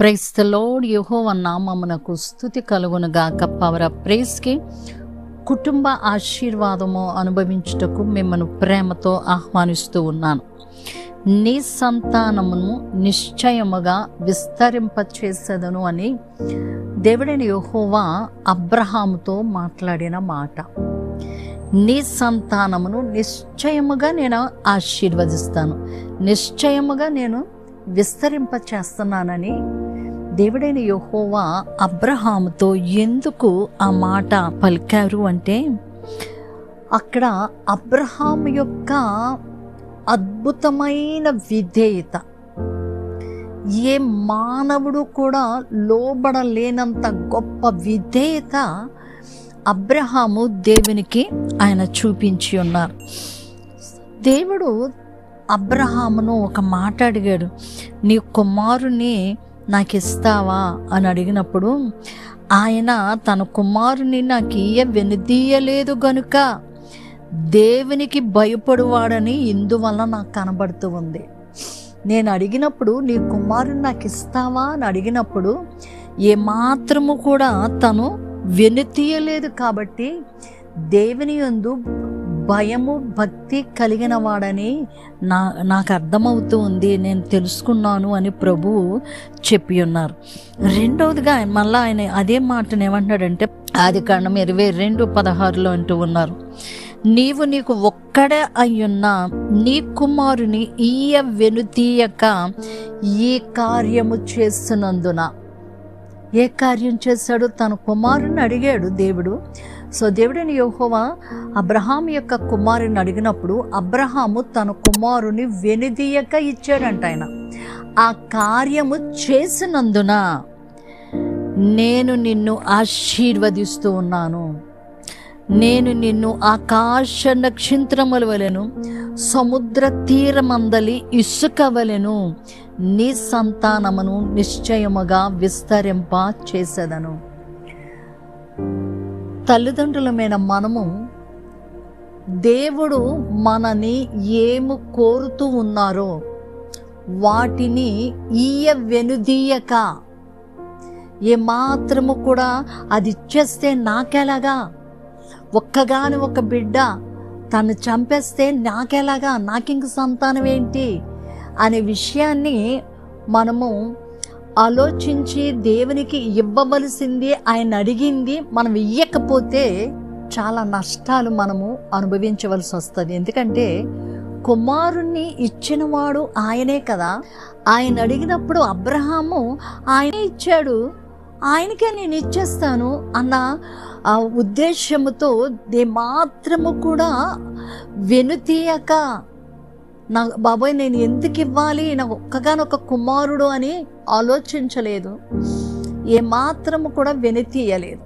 Price the load యెహోవా నామమునకు స్థుతి కలుగునుగాక పవర్ ప్రేస్కి ప్రైస్కి కుటుంబ ఆశీర్వాదము అనుభవించుటకు మిమ్మల్ని ప్రేమతో ఆహ్వానిస్తూ ఉన్నాను. నీ సంతానమును నిశ్చయముగా విస్తరింపచేసేదను అని దేవుడైన యహోవా అబ్రహాముతో మాట్లాడిన మాట. నీ సంతానమును నిశ్చయముగా నేను ఆశీర్వదిస్తాను. నిశ్చయముగా నేను విస్తరింప చేస్తున్నానని దేవుడైన యహోవా అబ్రహాముతో ఎందుకు ఆ మాట పలికారు అంటే అక్కడ అబ్రహాం యొక్క అద్భుతమైన విధేయత. ఏ మానవుడు కూడా లోబడలేనంత గొప్ప విధేయత అబ్రహాము దేవునికి ఆయన చూపించి ఉన్నారు. దేవుడు అబ్రహామును ఒక మాట అడిగాడు నీ కుమారుని నాకు ఇస్తావా అని అడిగినప్పుడు ఆయన తన కుమారుని నాకు ఇయ్య వెనుదీయలేదు గనుక దేవునికి భయపడువాడని ఇందువల్ల నాకు కనబడుతూ ఉంది. నేను అడిగినప్పుడు నీ కుమారుని నాకు ఇస్తావా అని అడిగినప్పుడు ఏమాత్రము కూడా తను వెనుతీయలేదు కాబట్టి దేవుని యందు భయము భక్తి కలిగిన వాడని నా నాకు అర్థమవుతూ ఉంది నేను తెలుసుకున్నాను అని ప్రభువు చెప్పి ఉన్నారు. రెండవదిగా ఆయన మళ్ళీ ఆయన అదే మాటను ఏమంటాడంటే ఆది కాండం ఇరవై రెండు పదహారులో అంటూ ఉన్నారు. నీవు నీకు ఒక్కడే అయ్యున్న నీ కుమారుని ఈయ వెనుతీయక ఈ కార్యము చేస్తున్నందున. ఏ కార్యం చేశాడు? తన కుమారుని అడిగాడు దేవుడు. సో దేవుడని యోహోవా అబ్రహాం యొక్క కుమారుని అడిగినప్పుడు అబ్రహాము తన కుమారుని వెనుదీయక ఇచ్చాడంట ఆయన. ఆ కార్యము చేసినందున నేను నిన్ను ఆశీర్వదిస్తూ ఉన్నాను. నేను నిన్ను ఆకాశ నక్షత్రముల వలెను సముద్ర తీరమందలి ఇసుక వలెను నీ సంతానమును నిశ్చయముగా విస్తరింప చేసేదను తల్లిదండ్రులమైన మనము దేవుడు మనని ఏము కోరుతూ ఉన్నారో వాటిని ఈయ వెనుదీయక ఏమాత్రము కూడా అది ఇచ్చేస్తే నాకెలాగా? ఒక్కగాని ఒక బిడ్డ తను చంపేస్తే నాకెలాగా? నాకింక సంతానం ఏంటి? అనే విషయాన్ని మనము ఆలోచించి దేవునికి ఇవ్వవలసింది ఆయన అడిగింది మనం ఇయ్యకపోతే చాలా నష్టాలు మనము అనుభవించవలసి వస్తుంది. ఎందుకంటే కుమారుణ్ణి ఇచ్చినవాడు ఆయనే కదా. ఆయన అడిగినప్పుడు అబ్రహాము ఆయనే ఇచ్చాడు ఆయనకే నేను ఇచ్చేస్తాను అన్న ఆ ఉద్దేశముతో దే మాత్రము కూడా వెనుతీయక నా బాబాయ్ నేను ఎందుకు ఇవ్వాలి? నా ఒక్కగానొక్క కుమారుడు అని ఆలోచించలేదు. ఏమాత్రము కూడా వెనతీయలేదు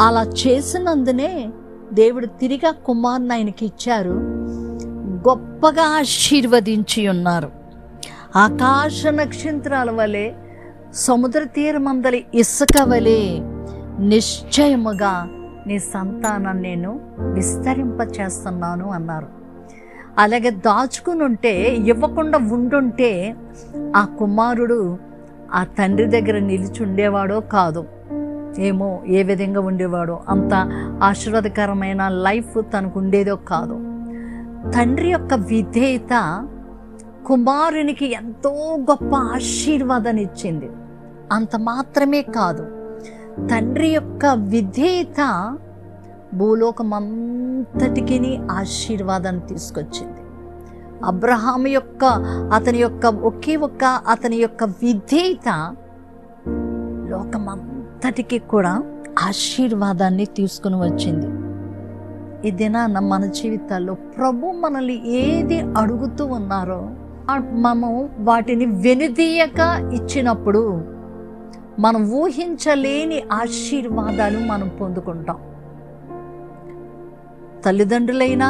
అలా చేసినందునే దేవుడు తిరిగి ఆ కుమారుని ఆయనకి ఇచ్చారు. గొప్పగా ఆశీర్వదించి ఉన్నారు ఆకాశ నక్షత్రాల వలె సముద్ర తీరమందలి ఇసుక వలె నిశ్చయముగా నీ సంతానం నేను విస్తరింపచేస్తున్నాను అన్నారు. అలాగే దాచుకుని ఉంటే ఇవ్వకుండా ఉండుంటే ఆ కుమారుడు ఆ తండ్రి దగ్గర నిలిచి ఉండేవాడో కాదు. ఏమో ఏ విధంగా ఉండేవాడో అంత ఆశీర్వాదకరమైన లైఫ్ తనకు ఉండేదో కాదు. తండ్రి యొక్క విధేయత కుమారునికి ఎంతో గొప్ప ఆశీర్వాదాన్ని ఇచ్చింది అంత మాత్రమే కాదు. తండ్రి యొక్క విధేయత భూలోకమంతటికి ఆశీర్వాదాన్ని తీసుకొచ్చింది. అబ్రహాం యొక్క అతని యొక్క ఒకే ఒక్క అతని యొక్క విధేయత లోకమంతటికి కూడా ఆశీర్వాదాన్ని తీసుకుని వచ్చింది. ఈ దినాన మన జీవితాల్లో ప్రభు మనల్ని ఏది అడుగుతూ ఉన్నారో మనం వాటిని వెనుదీయక ఇచ్చినప్పుడు మనం ఊహించలేని ఆశీర్వాదాలు మనం పొందుకుంటాం. తల్లిదండ్రులైనా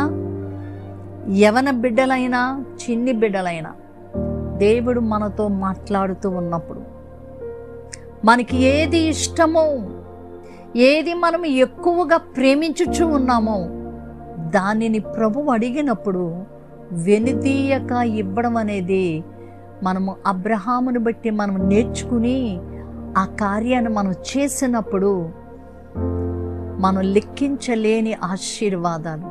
యవన బిడ్డలైనా చిన్ని బిడ్డలైనా దేవుడు మనతో మాట్లాడుతూ ఉన్నప్పుడు మనకి ఏది ఇష్టమో ఏది మనం ఎక్కువగా ప్రేమించుచు ఉన్నామో దానిని ప్రభు అడిగినప్పుడు వెనుదీయక ఇవ్వడం అనేది మనము అబ్రహామును బట్టి మనం నేర్చుకుని ఆ కార్యాన్ని మనం చేసినప్పుడు మనం లెక్కించలేని ఆశీర్వాదాలు.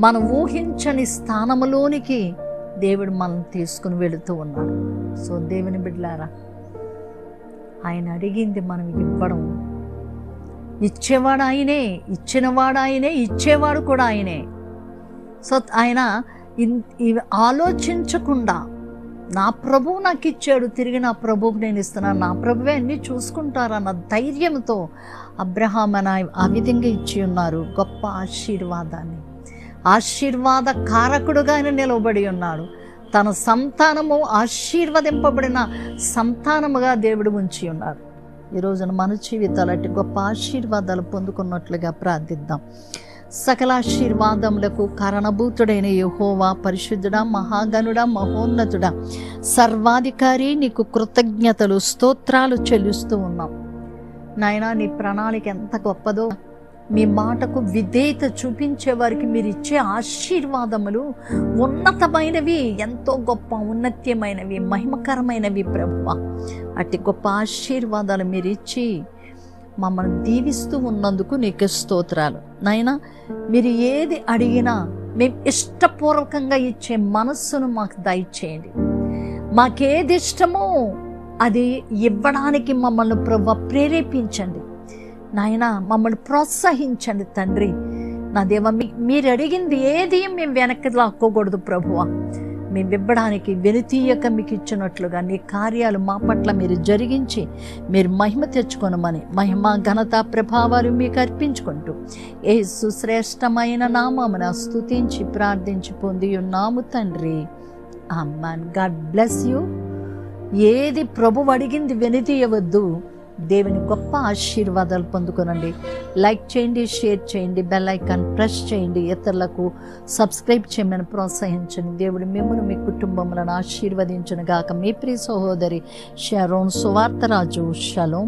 మనం ఊహించని స్థానములోనికి దేవుడు మనం తీసుకుని వెళుతూ ఉన్నాడు. సో దేవుని బిడ్డలారా ఆయన అడిగింది మనం ఇవ్వడం. ఇచ్చేవాడు ఆయనే ఇచ్చినవాడు ఆయనే ఇచ్చేవాడు కూడా ఆయనే. సో ఆయన ఇన్- ఇవి ఆలోచించకుండా నా ప్రభువు నాకు ఇచ్చాడు తిరిగి నా ప్రభువుకు నేను ఇస్తున్నాను. నా ప్రభువే అన్నీ చూసుకుంటారన్న ధైర్యంతో అబ్రహాం అని ఆ విధంగా ఇచ్చి ఉన్నారు గొప్ప ఆశీర్వాదాన్ని. ఆశీర్వాద కారకుడుగా ఆయన నిలవబడి ఉన్నాడు. తన సంతానము ఆశీర్వదింపబడిన సంతానముగా దేవుడు ఉంచి ఉన్నాడు ఈ రోజున మన జీవితాలు గొప్ప ఆశీర్వాదాలు పొందుకున్నట్లుగా ప్రార్థిద్దాం. సకలాశీర్వాదములకు కారణభూతుడైన యహోవా పరిశుద్ధుడా మహాగనుడా మహోన్నతుడా సర్వాధికారి నీకు కృతజ్ఞతలు స్తోత్రాలు చెల్లిస్తూ ఉన్నాం. నాయనా నీ ప్రణాళిక ఎంత గొప్పదో మీ మాటకు విధేయత చూపించే వారికి మీరు ఇచ్చే ఆశీర్వాదములు ఉన్నతమైనవి ఎంతో గొప్ప ఉన్నత్యమైనవి మహిమకరమైనవి ప్రభువ. అట్టి గొప్ప ఆశీర్వాదాలు మీరు ఇచ్చి మమ్మల్ని దీవిస్తూ ఉన్నందుకు నీకు స్తోత్రాలు. నాయనా మీరు ఏది అడిగినా మేము ఇష్టపూర్వకంగా ఇచ్చే మనస్సును మాకు దయచేయండి. మాకేది ఇష్టమో అది ఇవ్వడానికి మమ్మల్ని ప్రభు ప్రేరేపించండి. నాయన మమ్మల్ని ప్రోత్సహించండి తండ్రి. నా దేవ మీ మీరు అడిగింది ఏది మేము వెనక్కి లాక్కోకూడదు ప్రభువా. మేము ఇవ్వడానికి వెనుతీయక మీకు ఇచ్చినట్లుగా నీ కార్యాలు మా పట్ల మీరు జరిగించి మీరు మహిమ తెచ్చుకొనమని మహిమ ఘనత ప్రభావాలు మీకు అర్పించుకుంటూ ఏ సుశ్రేష్టమైన నామమున స్తుతించి ప్రార్థించి పొంది ఉన్నాము తండ్రి. Amen god bless you. ఏది ప్రభు అడిగింది వెనుతీయవద్దు. దేవుని గొప్ప ఆశీర్వాదాలు పొందుకోనండి. లైక్ చేయండి షేర్ చేయండి బెల్ ఐకాన్ ప్రెస్ చేయండి. ఇతరులకు సబ్స్క్రైబ్ చేయమని ప్రోత్సహించండి. దేవుడు మిమ్మల్ని మీ కుటుంబములను ఆశీర్వదించను గాక మీ ప్రియ సహోదరి షరోన్ సువార్తరాజు. షలోం